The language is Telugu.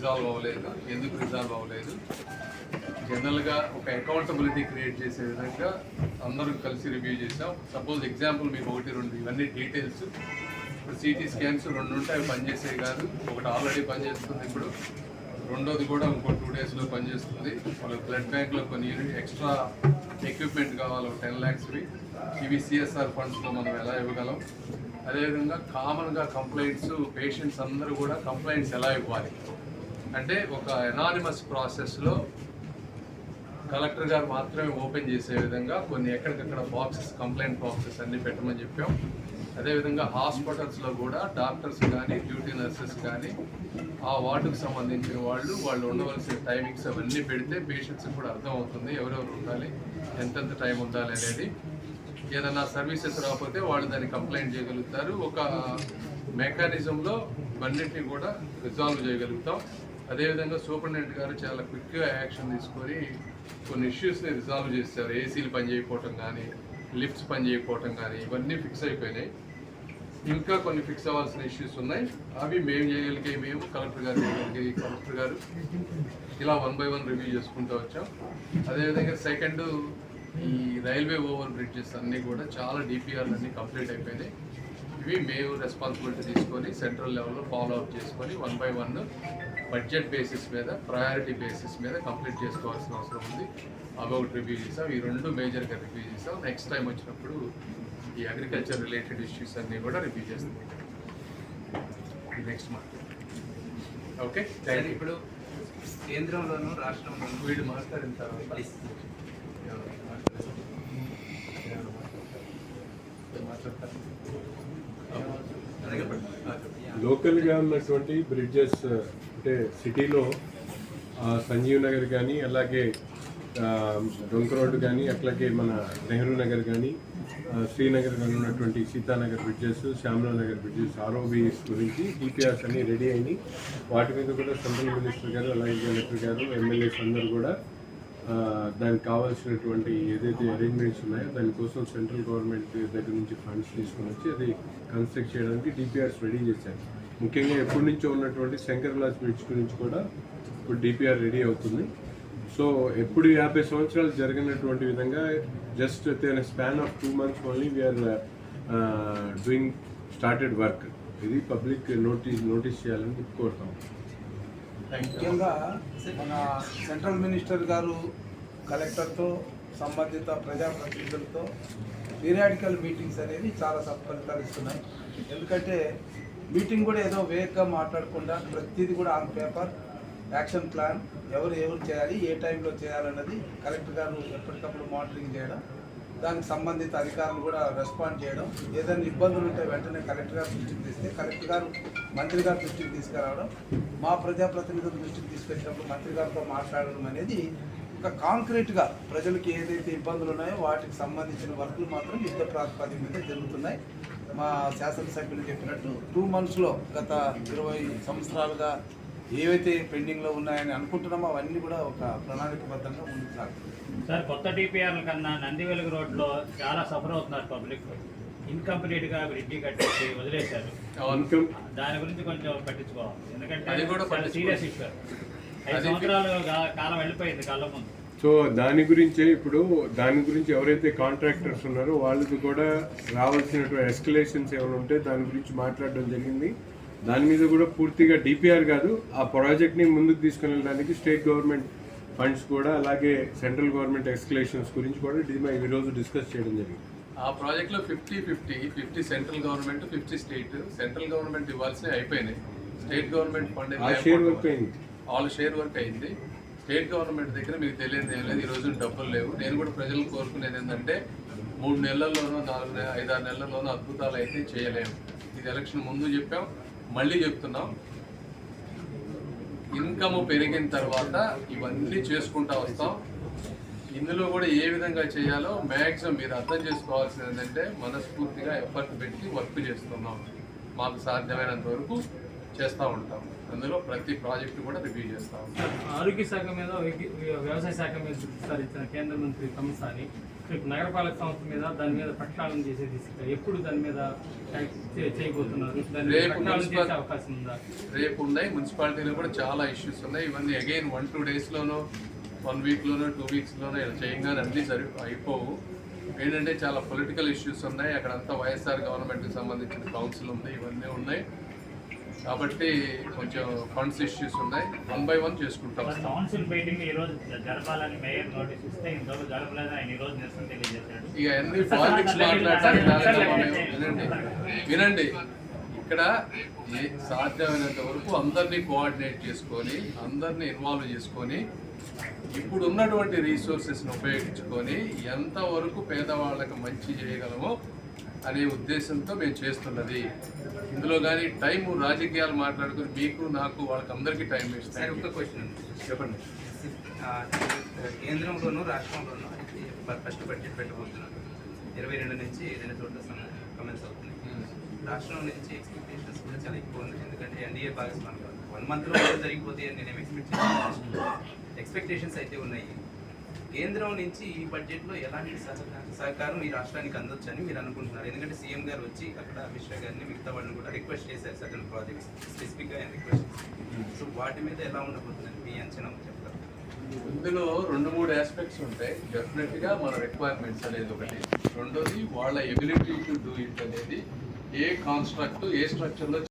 రిజాల్వ్ అవ్వలేదు. ఎందుకు రిజాల్వ్ అవ్వలేదు? జనరల్గా ఒక అకౌంటబిలిటీ క్రియేట్ చేసే విధంగా అందరూ కలిసి రివ్యూ చేసాం సపోజ్ ఎగ్జాంపుల్ మీకు ఒకటి రెండు ఇవన్నీ డీటెయిల్స్ ఇప్పుడు సిటీ స్కాన్స్ రెండు ఉంటాయి అవి పనిచేసేవి కాదు. ఒకటి ఆల్రెడీ పనిచేస్తుంది ఇప్పుడు. రెండోది కూడా ఇంకో టూ డేస్లో పనిచేస్తుంది. వాళ్ళకి బ్లడ్ బ్యాంక్లో కొన్ని ఎక్స్ట్రా ఎక్విప్మెంట్ కావాలి ఒక టెన్ ల్యాక్స్వి ఇవి సిఎస్ఆర్ ఫండ్స్లో మనం ఎలా ఇవ్వగలం? అదేవిధంగా కామన్గా కంప్లైంట్స్ పేషెంట్స్ అందరూ కూడా కంప్లైంట్స్ ఎలా ఇవ్వాలి? అంటే ఒక ఎనానిమస్ ప్రాసెస్లో కలెక్టర్ గారు మాత్రమే ఓపెన్ చేసే విధంగా కొన్ని ఎక్కడికక్కడ బాక్సెస్ కంప్లైంట్ బాక్సెస్ అన్నీ పెట్టమని చెప్పాం. అదేవిధంగా హాస్పిటల్స్లో కూడా డాక్టర్స్ కానీ డ్యూటీ నర్సెస్ కానీ ఆ వార్డుకు సంబంధించిన వాళ్ళు వాళ్ళు ఉండవలసిన టైమింగ్స్ అవన్నీ పెడితే పేషెంట్స్కి కూడా అర్థమవుతుంది ఎవరెవరు ఉండాలి ఎంతెంత టైం ఉండాలి అనేది. ఏదన్నా సర్వీసెస్ రాకపోతే వాళ్ళు దాన్ని కంప్లైంట్ చేయగలుగుతారు. ఒక మెకానిజంలో ఇవన్నిటిని కూడా రిజాల్వ్ చేయగలుగుతాం. అదేవిధంగా సూపరింటెండెంట్ గారు చాలా క్విక్గా యాక్షన్ తీసుకొని కొన్ని ఇష్యూస్ని రిజాల్వ్ చేశారు. ఏసీలు పని చేయకపోవటం కానీ లిఫ్ట్స్ పని చేయకపోవటం కానీ ఇవన్నీ ఫిక్స్ అయిపోయినాయి. ఇంకా కొన్ని ఫిక్స్ అవ్వాల్సిన ఇష్యూస్ ఉన్నాయి. అవి మేము చేయగలిగే మేము కలెక్టర్ గారు చేయగలిగే కలెక్టర్ గారు ఇలా వన్ బై వన్ రివ్యూ చేసుకుంటూ వచ్చాం. అదేవిధంగా సెకండ్ ఈ రైల్వే ఓవర్ బ్రిడ్జెస్ అన్నీ కూడా చాలా డిపిఆర్లు అన్నీ కంప్లీట్ అయిపోయినాయి. ఇవి మేము రెస్పాన్సిబిలిటీ తీసుకొని సెంట్రల్ లెవెల్లో ఫాలో అప్ చేసుకొని one by one budget basis మీద ప్రయారిటీ బేసిస్ మీద కంప్లీట్ చేసుకోవాల్సిన అవసరం ఉంది. అవి ఒకటి రివ్యూ చేసాం ఈ రెండు మేజర్గా రివ్యూ చేసాం. నెక్స్ట్ టైం వచ్చినప్పుడు ఈ అగ్రికల్చర్ రిలేటెడ్ ఇష్యూస్ అన్నీ కూడా రివ్యూ చేస్తాం. నెక్స్ట్ మంత్ ఓకే ఇప్పుడు కేంద్రంలోను రాష్ట్రంలోను వీడు మాట్లాడిన తర్వాత. లోకల్గా ఉన్నటువంటి బ్రిడ్జెస్ అంటే సిటీలో సంజీవ్ నగర్ కానీ అలాగే డొంక రోడ్డు కానీ అట్లాగే మన నెహ్రూ నగర్ కానీ శ్రీనగర్ కానీ ఉన్నటువంటి Sitanagar bridges Shyamala Nagar bridges ROBs గురించి డిపిఆర్స్ అన్ని రెడీ అయినాయి. వాటి మీద కూడా సెంట్రల్ మినిస్టర్ గారు అలాగే కలెక్టర్ గారు ఎమ్మెల్యేస్ అందరూ కూడా దానికి కావాల్సినటువంటి ఏదైతే అరేంజ్మెంట్స్ ఉన్నాయో దానికోసం సెంట్రల్ గవర్నమెంట్ దగ్గర నుంచి ఫండ్స్ తీసుకొని వచ్చి అది కన్స్ట్రక్ట్ చేయడానికి డిపిఆర్స్ రెడీ చేశారు. ముఖ్యంగా ఎప్పటి నుంచో ఉన్నటువంటి శంకర్లాస్ బ్రిడ్జ్ గురించి కూడా ఇప్పుడు డిపిఆర్ రెడీ అవుతుంది. సో ఎప్పుడు యాభై సంవత్సరాలు జరిగినటువంటి విధంగా just in span of two months only we are doing started work ఇది పబ్లిక్ నోటీస్ నోటీస్ చేయాలని కోరుతాం. ముఖ్యంగా మన సెంట్రల్ మినిస్టర్ గారు కలెక్టర్తో సంబంధిత ప్రజాప్రతినిధులతో పీరియాడికల్ మీటింగ్స్ అనేవి చాలా సత్ఫలితాలు ఇస్తున్నాయి. ఎందుకంటే మీటింగ్ కూడా ఏదో వేగంగా మాట్లాడకుండా ప్రతిదీ కూడా ఆన్ పేపర్ యాక్షన్ ప్లాన్ ఎవరు ఎవరు చేయాలి ఏ టైంలో చేయాలన్నది కలెక్టర్ గారు ఎప్పటికప్పుడు మానిటరింగ్ చేయడం దానికి సంబంధిత అధికారులు కూడా రెస్పాండ్ చేయడం ఏదైనా ఇబ్బందులు ఉంటే వెంటనే కలెక్టర్ గారు దృష్టికి తీస్తే కలెక్టర్ గారు మంత్రి గారి దృష్టికి తీసుకురావడం మా ప్రజాప్రతినిధుల దృష్టికి తీసుకొచ్చినప్పుడు మంత్రి గారితో మాట్లాడడం అనేది ఒక కాంక్రీట్గా ప్రజలకు ఏదైతే ఇబ్బందులు ఉన్నాయో వాటికి సంబంధించిన వర్కులు మాత్రం యుద్ధ ప్రాతిపదిక మీద జరుగుతున్నాయి. మా శాసనసభ్యులు చెప్పినట్టు టూ మంత్స్లో గత ఇరవై సంవత్సరాలుగా ఏవైతే పెండింగ్లో ఉన్నాయని అనుకుంటున్నామో అవన్నీ కూడా ఒక ప్రణాళికబద్ధంగా ముందుకు సాగుతుంది సార్ కొత్త డిపిఆర్ల కన్నా నంది వెలుగు రోడ్లో చాలా సఫర్ అవుతున్నారు పబ్లిక్. ఇన్కంప్లీట్గా బ్రిడ్జి కట్టేసి వదిలేశారు. దాని గురించి కొంచెం పట్టించుకోవాలి. ఎందుకంటే. సీరియస్ ఇష్యూ ఐదు సంవత్సరాలు గా- కాలం వెళ్ళిపోయింది కళ్ళ ముందు. సో దాని గురించే ఇప్పుడు దాని గురించి ఎవరైతే కాంట్రాక్టర్స్ ఉన్నారో వాళ్ళకి కూడా రావాల్సినటువంటి ఎస్కలేషన్స్ ఏమైనా ఉంటే దాని గురించి మాట్లాడడం జరిగింది. దాని మీద కూడా పూర్తిగా డిపిఆర్ కాదు ఆ ప్రాజెక్ట్ని ముందుకు తీసుకుని వెళ్ళడానికి స్టేట్ గవర్నమెంట్ ఫండ్స్ కూడా అలాగే సెంట్రల్ గవర్నమెంట్ ఎస్కలేషన్స్ గురించి కూడా ఈ రోజు డిస్కస్ చేయడం జరిగింది. ఆ ప్రాజెక్ట్లో fifty fifty fifty central government fifty state central government ఇవ్వాల్సినవి అయిపోయినాయి. State government fund share work అయింది. ఆల్ షేర్ వర్క్ అయింది. స్టేట్ గవర్నమెంట్ దగ్గర మీకు తెలియదు ఏం లేదు. ఈ డబ్బులు లేవు. నేను కూడా ప్రజలు కోరుకునేది ఏంటంటే మూడు నెలల్లోనో నాలుగు నెల ఐదారు నెలల్లోనో అద్భుతాలు అయితే చేయలేము. ఇది ఎలక్షన్ ముందు చెప్పాం మళ్ళీ చెప్తున్నాం. ఇన్కమ్ పెరిగిన తర్వాత ఇవన్నీ చేసుకుంటా వస్తాం. ఇందులో కూడా ఏ విధంగా చేయాలో మ్యాక్సిమం మీరు అర్థం చేసుకోవాల్సింది ఏంటంటే మనస్ఫూర్తిగా ఎఫర్ట్ పెట్టి వర్క్ చేస్తున్నాం. మాకు సాధ్యమైనంత వరకు చేస్తూ ఉంటాం. అందులో ప్రతి ప్రాజెక్టు కూడా రివ్యూ చేస్తూ ఉంటాం. ఆరోగ్య శాఖ మీద వ్యవసాయ శాఖ మీద దృష్టి సారించిన కేంద్ర మంత్రి కమిసాని రేపు నగరపాలక సంస్థ మీద దాని మీద ప్రక్షాళన చేసే దిశగా ఎప్పుడు దాని మీద చేయబోతున్నారు? అవకాశం ఉందా? రేపు ఉన్నాయి. మున్సిపాలిటీలో కూడా చాలా ఇష్యూస్ ఉన్నాయి. ఇవన్నీ అగైన్ వన్ టూ డేస్లోనో వన్ వీక్లోనో టూ వీక్స్లోనో ఇలా చేయగానే అన్నీ సరి అయిపోవు. ఏంటంటే చాలా పొలిటికల్ ఇష్యూస్ ఉన్నాయి. అక్కడంతా వైఎస్ఆర్ గవర్నమెంట్కి సంబంధించిన కౌన్సిల్ ఉంది. ఇవన్నీ ఉన్నాయి. కాబట్టి కొంచెం ఫండ్స్ ఇష్యూస్ ఉన్నాయి. వన్ బై వన్ చేసుకుంటాం. కౌన్సిల్ మీటింగ్ ఈ రోజు జరపాలని మేయర్ నోటీస్ ఇస్తే ఇంతవరకు జరపలేదు ఆయన ఈ రోజు నిరసన తెలియజేశాడు. ఇక అన్ని పాలిటిక్స్ మాట్లాడటానికి వినండి. వినండి. ఇక్కడ ఏ సాధ్యమైనంత వరకు అందరినీ కోఆర్డినేట్ చేసుకొని అందరినీ ఇన్వాల్వ్ చేసుకొని ఇప్పుడు ఉన్నటువంటి రీసోర్సెస్ని ఉపయోగించుకొని ఎంతవరకు పేదవాళ్ళకి మంచి చేయగలమో అనే ఉద్దేశంతో మేము చేస్తున్నది. ఇందులో కానీ టైం రాజకీయాలు మాట్లాడుకుని మీకు నాకు వాళ్ళకి అందరికీ టైం ఇస్తాను ఒక్క క్వశ్చన్ చెప్పండి. కేంద్రంలోను రాష్ట్రంలోను ఫస్ట్ బడ్జెట్ పెట్టబోతున్నారు ఇరవై రెండు నుంచి రెండు చోట్ల కమెంట్స్ అవుతున్నాయి. రాష్ట్రం నుంచి ఎక్స్పెక్టేషన్స్ కూడా చాలా ఎక్కువ ఉన్నాయి. ఎందుకంటే ఎన్డీఏ భాగస్వామి వన్ మంత్లో జరిగిపోతే అని నేను ఎక్స్పెక్ట్ చేస్తాను ఎక్స్పెక్టేషన్స్ అయితే ఉన్నాయి. కేంద్రం నుంచి ఈ బడ్జెట్లో ఎలాంటి సహకారం సహకారం ఈ రాష్ట్రానికి అందొచ్చని మీరు అనుకుంటున్నారు? ఎందుకంటే సీఎం గారు వచ్చి అక్కడ అమిత్ షా గారిని మిగతా వాళ్ళని కూడా రిక్వెస్ట్ చేశారు సర్టన్ ప్రాజెక్ట్స్ స్పెసిఫిక్గా ఆయన రిక్వెస్ట్ సో వాటి మీద ఎలా ఉండబోతుందని మీ అంచనా చెప్తారు ఇందులో రెండు మూడు ఆస్పెక్ట్స్ ఉంటాయి. డెఫినెట్గా మన రిక్వైర్మెంట్స్ అనేది ఒకటి. రెండోది వాళ్ళ ఎబిలిటీ టు డూ ఇట్ అనేది ఏ కాన్స్ట్రక్ట్ ఏ స్ట్రక్చర్లో